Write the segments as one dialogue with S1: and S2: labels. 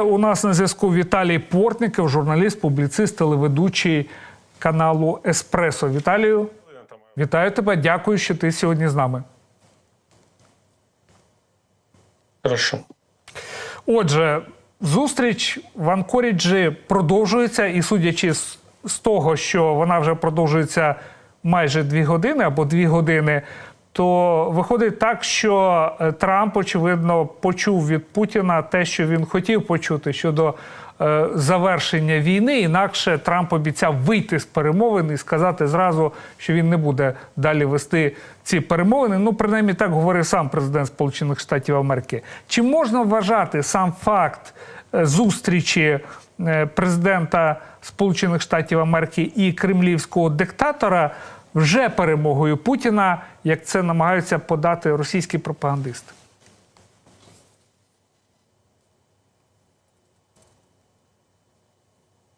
S1: У нас на зв'язку Віталій Портников, журналіст, публіцист, телеведучий каналу Еспресо. Віталію, вітаю тебе. Дякую, що ти сьогодні з нами.
S2: Хорошо.
S1: Отже, зустріч в Анкоріджі продовжується, і судячи з, з того, що вона вже продовжується майже дві години або дві години, то виходить так, що е, Трамп, очевидно, почув від Путіна те, що він хотів почути щодо е, завершення війни. Інакше Трамп обіцяв вийти з перемовин і сказати зразу, що він не буде далі вести ці перемовини. Ну, принаймні так говорив сам президент Сполучених Штатів Америки. Чи можна вважати сам факт е, зустрічі е, президента Сполучених Штатів Америки і кремлівського диктатора вже перемогою Путіна, як це намагаються подати російські пропагандисти?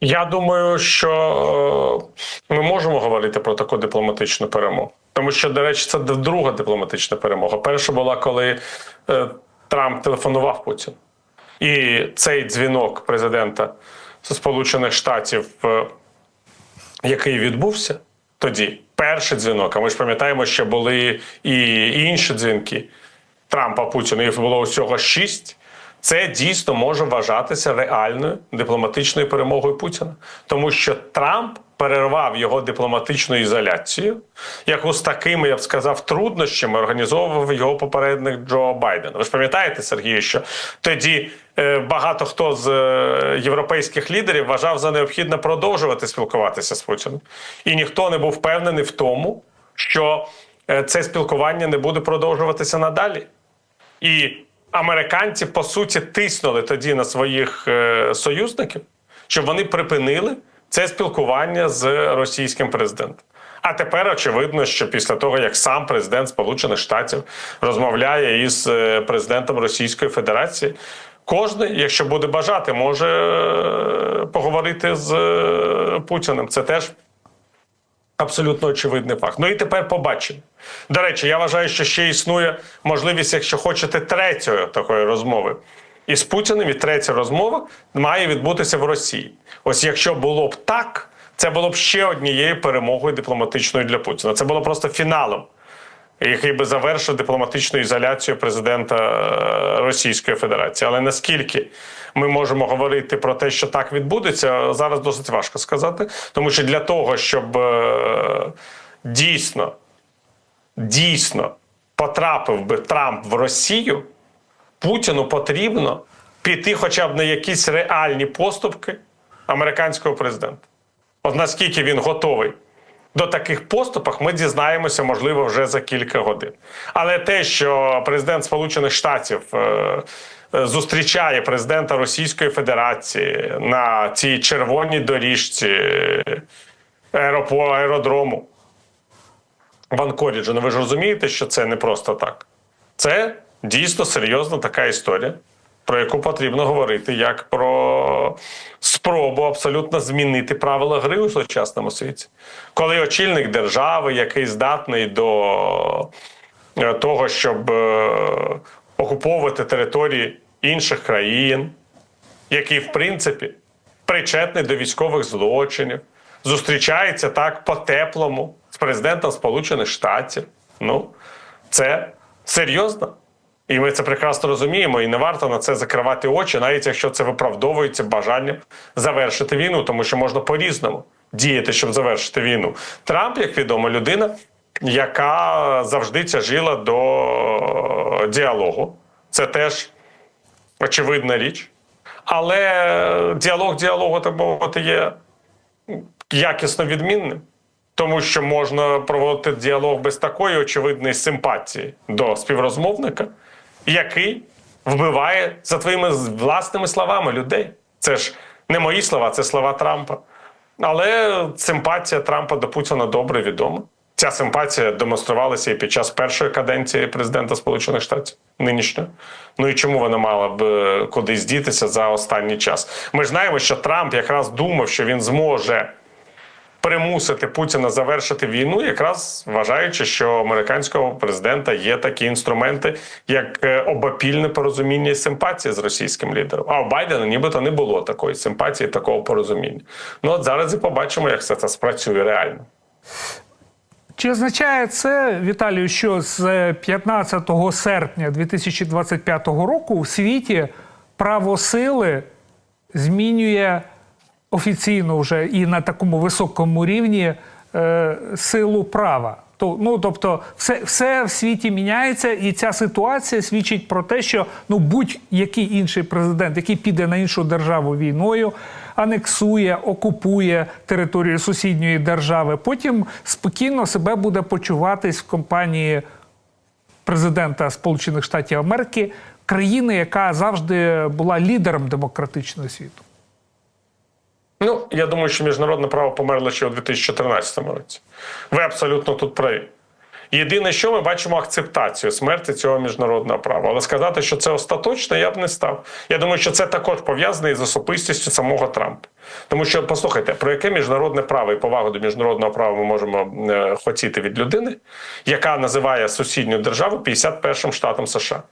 S2: Я думаю, що е, ми можемо говорити про таку дипломатичну перемогу. Тому що, до речі, це друга дипломатична перемога. Перша була, коли е, Трамп телефонував Путіну. І цей дзвінок президента Сполучених Штатів, е, який відбувся тоді, перший дзвінок. А ми ж пам'ятаємо, що були і інші дзвінки Трампа Путіну. Їх було усього шість. Це дійсно може вважатися реальною дипломатичною перемогою Путіна, тому що Трамп перервав його дипломатичну ізоляцію, яку з такими, я б сказав, труднощами організовував його попередник Джо Байден. Ви ж пам'ятаєте, Сергію, що тоді е, багато хто з е, європейських лідерів вважав за необхідне продовжувати спілкуватися з Путіним, і ніхто не був впевнений в тому, що е, це спілкування не буде продовжуватися надалі. І американці по суті тиснули тоді на своїх союзників, щоб вони припинили це спілкування з російським президентом. А тепер очевидно, що після того, як сам президент Сполучених Штатів розмовляє із е, президентом Російської Федерації, кожен, якщо буде бажати, може е, поговорити з е, Путіним. Це теж Абсолютно очевидний факт. Ну і тепер побачимо. До речі, я вважаю, що ще існує можливість, якщо хочете, третьої такої розмови. І з Путіним і третя розмова має відбутися в Росії. Ось якщо було б так, це було б ще однією перемогою дипломатичною для Путіна. Це було просто фіналом, який би завершив дипломатичну ізоляцію президента е, Російської Федерації. Але наскільки ми можемо говорити про те, що так відбудеться, зараз досить важко сказати, тому що для того, щоб е, дійсно дійсно потрапив би Трамп в Росію, Путіну потрібно піти, хоча б на якісь реальні поступки американського президента. От наскільки він готовий до таких поступок, ми дізнаємося, можливо, вже за кілька годин. Але те, що президент Сполучених Штатів е, е, зустрічає президента Російської Федерації на цій червоній доріжці е, аеродрому в Анкоріджі, ну ви ж розумієте, що це не просто так. Це дійсно серйозна така історія, про яку потрібно говорити як про спробу абсолютно змінити правила гри у сучасному світі. Коли очільник держави, який здатний до е, того, щоб е, окуповувати території інших країн, який, в принципі, причетний до військових злочинів, зустрічається так по-теплому з президентом Сполучених Штатів. Ну, це серйозно. І ми це прекрасно розуміємо, і не варто на це закривати очі, навіть якщо це виправдовується бажанням завершити війну, тому що можна по-різному діяти, щоб завершити війну. Трамп, як відомо, людина, яка завжди тяжила до діалогу. Це теж очевидна річ. Але діалог діалогу, так мовити, є якісно відмінним, тому що можна проводити діалог без такої очевидної симпатії до співрозмовника, який вбиває за твоїми власними словами людей. Це ж не мої слова, це слова Трампа. Але симпатія Трампа до Путіна добре відома. Ця симпатія демонструвалася і під час першої каденції президента Сполучених Штатів нинішнього. Ну і чому вона мала б е, кудись дітися за останній час? Ми ж знаємо, що Трамп якраз думав, що він зможе примусити Путіна завершити війну, якраз вважаючи, що американського президента є такі інструменти, як е, обопільне порозуміння і симпатія з російським лідером. А у Байдена нібито не було такої симпатії, такого порозуміння. Ну от зараз і побачимо, як все це спрацює реально.
S1: Чи означає це, Віталію, що з 15 серпня 2025 року в світі право сили змінює офіційно вже і на такому високому рівні е, силу права? То, ну, тобто, все, все в світі міняється, і ця ситуація свідчить про те, що ну, будь-який інший президент, який піде на іншу державу війною, анексує, окупує територію сусідньої держави, потім спокійно себе буде почуватись в компанії президента Сполучених Штатів Америки, країни, яка завжди була лідером демократичного світу.
S2: Ну, я думаю, що міжнародне право померло ще у 2014 році. Ви абсолютно тут праві. Єдине, що ми бачимо акцептацію смерті цього міжнародного права. Але сказати, що це остаточно, я б не став. Я думаю, що це також пов'язане із особистістю самого Трампа. Тому що, послухайте, про яке міжнародне право і повагу до міжнародного права ми можемо е, хотіти від людини, яка називає сусідню державу 51-м штатом США,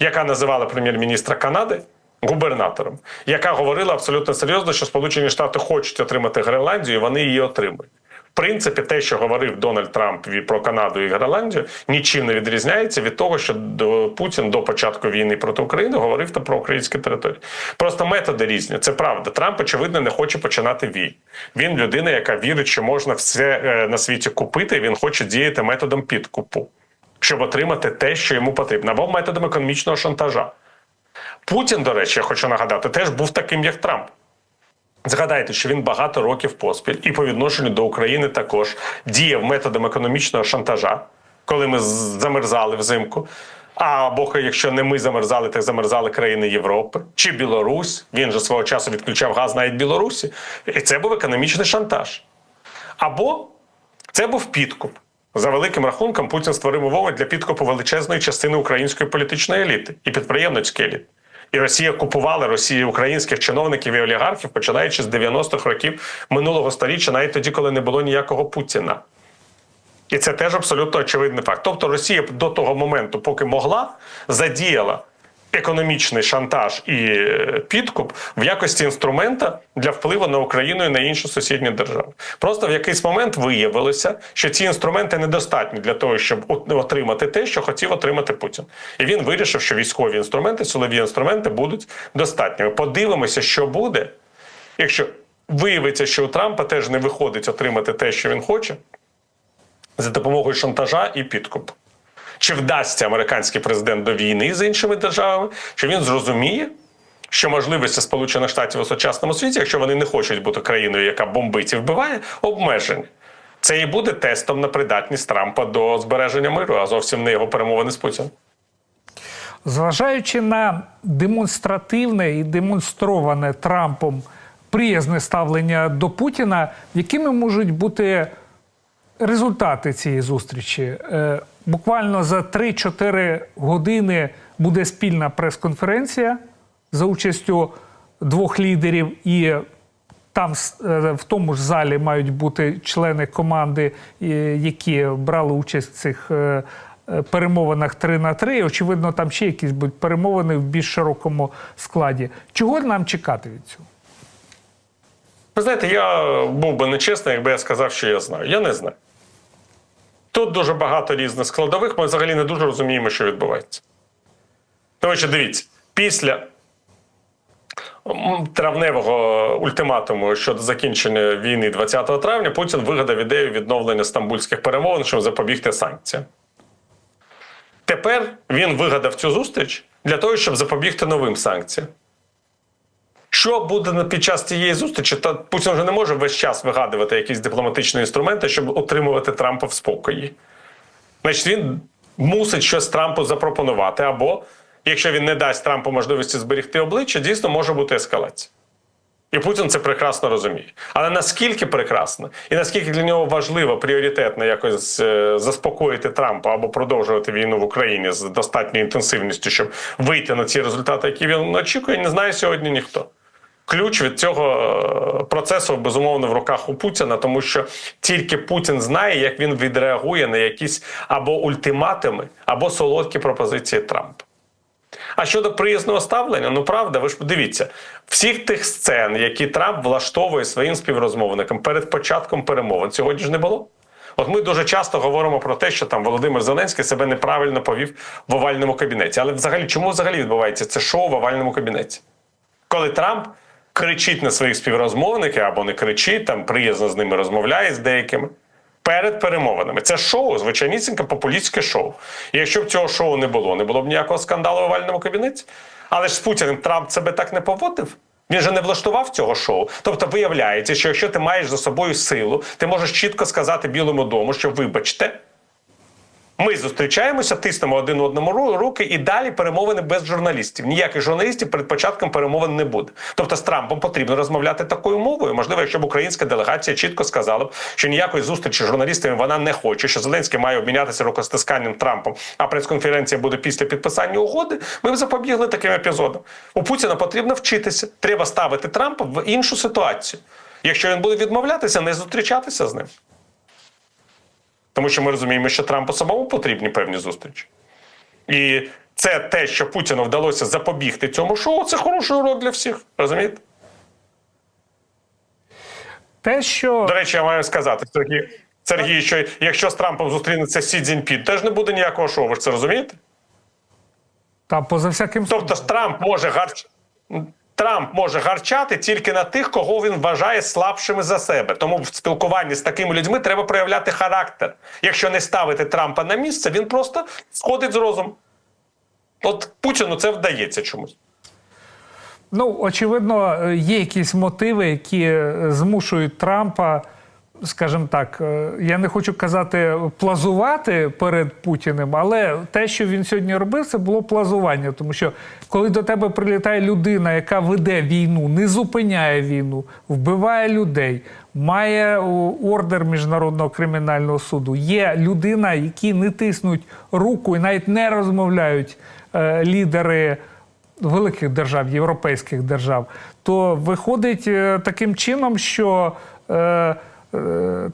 S2: яка називала прем'єр-міністра Канади губернатором, яка говорила абсолютно серйозно, що Сполучені Штати хочуть отримати Гренландію, і вони її отримують. В принципі, те, що говорив Дональд Трамп про Канаду і Гренландію, нічим не відрізняється від того, що Путін до початку війни проти України говорив про українські території. Просто методи різні. Це правда. Трамп, очевидно, не хоче починати війну. Він людина, яка вірить, що можна все е, на світі купити. і Він хоче діяти методом підкупу, щоб отримати те, що йому потрібно, або методом економічного шантажа. Путін, до речі, я хочу нагадати, теж був таким, як Трамп. Згадайте, що він багато років поспіль і по відношенню до України також діяв методом економічного шантажа, коли ми замерзали взимку. Або якщо не ми замерзали, так замерзали країни Європи чи Білорусь. Він же свого часу відключав газ навіть Білорусі. І це був економічний шантаж. Або це був підкуп. За великим рахунком, Путін створив умови для підкупу величезної частини української політичної еліти і підприємницької еліти. І Росія купувала Росії українських чиновників і олігархів, починаючи з 90-х років минулого століття, навіть тоді, коли не було ніякого Путіна. І це теж абсолютно очевидний факт. Тобто Росія до того моменту, поки могла, задіяла економічний шантаж і е, підкуп в якості інструмента для впливу на Україну і на інші сусідні держави. Просто в якийсь момент виявилося, що ці інструменти недостатні для того, щоб от- отримати те, що хотів отримати Путін. І він вирішив, що військові інструменти, силові інструменти будуть достатніми. Подивимося, що буде, якщо виявиться, що у Трампа теж не виходить отримати те, що він хоче, за допомогою шантажа і підкупу. Чи вдасться американський президент до війни з іншими державами? Чи він зрозуміє, що можливості Сполучених Штатів у сучасному світі, якщо вони не хочуть бути країною, яка бомбить і вбиває, обмежені? Це і буде тестом на придатність Трампа до збереження миру, а зовсім не його перемовини з Путіним.
S1: Зважаючи на демонстративне і демонстроване Трампом приязне ставлення до Путіна, якими можуть бути результати цієї зустрічі? Буквально за 3-4 години буде спільна прес-конференція за участю двох лідерів, і там е, в тому ж залі мають бути члени команди, е, які брали участь в цих е, перемовинах 3 на 3. Очевидно, там ще якісь будуть перемовини в більш широкому складі. Чого нам чекати від цього?
S2: Ви знаєте, я був би нечесний, якби я сказав, що я знаю. Я не знаю. Тут дуже багато різних складових, ми взагалі не дуже розуміємо, що відбувається. Тому що дивіться, після травневого ультиматуму щодо закінчення війни 20 травня Путін вигадав ідею відновлення стамбульських перемовин, щоб запобігти санкціям. Тепер він вигадав цю зустріч для того, щоб запобігти новим санкціям. Що буде під час цієї зустрічі? Та Путін вже не може весь час вигадувати якісь дипломатичні інструменти, щоб утримувати Трампа в спокої. Значить, він мусить щось Трампу запропонувати, або якщо він не дасть Трампу можливості зберегти обличчя, дійсно може бути ескалація. І Путін це прекрасно розуміє. Але наскільки прекрасно, і наскільки для нього важливо пріоритетно якось е, заспокоїти Трампа або продовжувати війну в Україні з достатньою інтенсивністю, щоб вийти на ці результати, які він очікує, не знає сьогодні ніхто. Ключ від цього е, процесу безумовно в руках у Путіна, тому що тільки Путін знає, як він відреагує на якісь або ультиматуми, або солодкі пропозиції Трампа. А щодо приязного ставлення, ну правда, ви ж подивіться, всіх тих сцен, які Трамп влаштовує своїм співрозмовникам перед початком перемовин, сьогодні ж не було. От ми дуже часто говоримо про те, що там Володимир Зеленський себе неправильно повів в овальному кабінеті. Але взагалі, чому взагалі відбувається це шоу в овальному кабінеті? Коли Трамп кричить на своїх співрозмовників або не кричить, там приязно з ними розмовляє з деякими. Перед перемовинами це шоу, звичайнісіньке популістське шоу. І якщо б цього шоу не було, не було б ніякого скандалу в овальному кабінеті. Але ж з Путіним Трамп себе так не поводив. Він же не влаштував цього шоу. Тобто, виявляється, що якщо ти маєш за собою силу, ти можеш чітко сказати Білому дому, що вибачте. Ми зустрічаємося, тиснемо один одному ру- руки і далі перемовини без журналістів. Ніяких журналістів перед початком перемовин не буде. Тобто з Трампом потрібно розмовляти такою мовою. Можливо, якщо б українська делегація чітко сказала б, що ніякої зустрічі з журналістами вона не хоче, що Зеленський має обмінятися рукостисканням Трампом, а прес-конференція буде після підписання угоди. Ми б запобігли таким епізодам. У Путіна потрібно вчитися. Треба ставити Трампа в іншу ситуацію. Якщо він буде відмовлятися, не зустрічатися з ним. Тому що ми розуміємо, що Трампу самому потрібні певні зустрічі. І це те, що Путіну вдалося запобігти цьому шоу, це хороший урок для всіх. Розумієте?
S1: Те, що
S2: До речі, я маю сказати, Сергій, Сергій, що якщо з Трампом зустрінеться Сі Цзіньпін, теж не буде ніякого шоу. Ви ж це розумієте?
S1: та поза всяким
S2: Тобто Трамп може гарч... Трамп може гарчати тільки на тих, кого він вважає слабшими за себе. Тому в спілкуванні з такими людьми треба проявляти характер. Якщо не ставити Трампа на місце, він просто сходить з розуму. От Путіну це вдається чомусь.
S1: Ну, очевидно, є якісь мотиви, які е, змушують Трампа, скажімо так, е, я не хочу казати плазувати перед Путіним, але те, що він сьогодні робив, це було плазування. Тому що коли до тебе прилітає людина, яка веде війну, не зупиняє війну, вбиває людей, має ордер міжнародного кримінального суду, є людина, які не тиснуть руку і навіть не розмовляють е, лідери великих держав, європейських держав, то виходить е, таким чином, що е,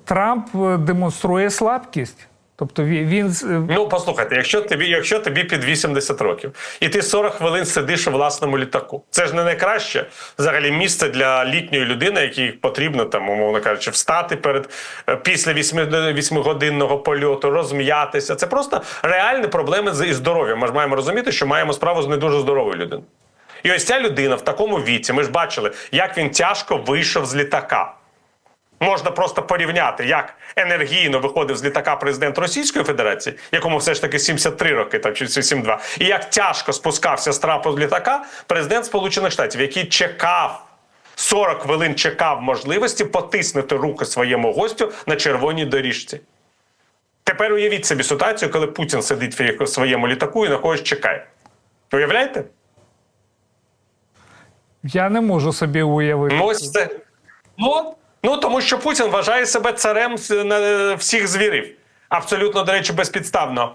S1: Трамп демонструє слабкість. Тобто він, е,
S2: Ну, послухайте, якщо тобі, якщо тобі під 80 років, і ти 40 хвилин сидиш у власному літаку, це ж не найкраще взагалі місце для літньої людини, якій потрібно там, умовно кажучи, встати перед е, після 8, годинного польоту, розм'ятися. Це просто реальні проблеми з здоров'ям. Ми ж маємо розуміти, що маємо справу з не дуже здоровою людиною. І ось ця людина в такому віці, ми ж бачили, як він тяжко вийшов з літака. Можна просто порівняти, як енергійно виходив з літака президент Російської Федерації, якому все ж таки 73 роки, там чи 72, і як тяжко спускався з трапу з літака президент Сполучених Штатів, який чекав 40 хвилин чекав можливості потиснути руки своєму гостю на червоній доріжці. Тепер уявіть собі ситуацію, коли Путін сидить в своєму літаку і на когось чекає. Уявляєте?
S1: я не можу собі уявити.
S2: Ну, ось це. Ну. Ну тому що Путін вважає себе царем всіх звірів. Абсолютно, до речі, безпідставно.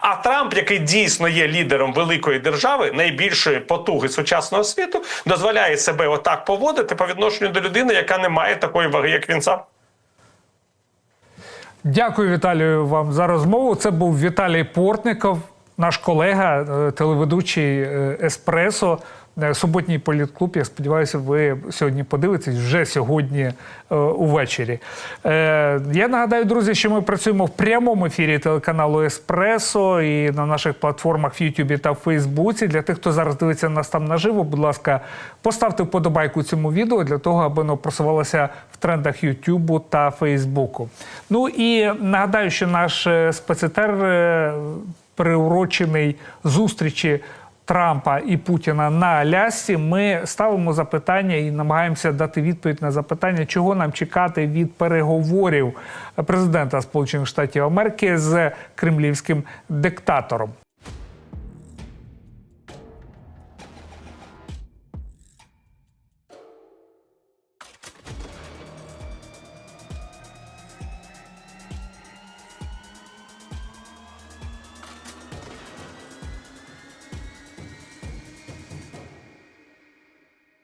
S2: А Трамп, який дійсно є лідером великої держави, найбільшої потуги сучасного світу, дозволяє себе отак поводити по відношенню до людини, яка не має такої ваги, як він сам.
S1: Дякую, Віталію, вам за розмову. Це був Віталій Портников, наш колега, е, телеведучий е, Еспресо. Е, Суботній політклуб. Я сподіваюся, ви сьогодні подивитесь вже сьогодні е, увечері. Е, я нагадаю, друзі, що ми працюємо в прямому ефірі телеканалу Еспресо і на наших платформах в Ютубі та Фейсбуці. Для тих, хто зараз дивиться нас там наживо, будь ласка, поставте вподобайку цьому відео для того, аби воно просувалося в трендах Ютубу та Фейсбуку. Ну і нагадаю, що наш е, спецетер е, приурочений зустрічі. Трампа і Путіна на Алясці, ми ставимо запитання і намагаємося дати відповідь на запитання, чого нам чекати від переговорів президента Сполучених Штатів Америки з кремлівським диктатором.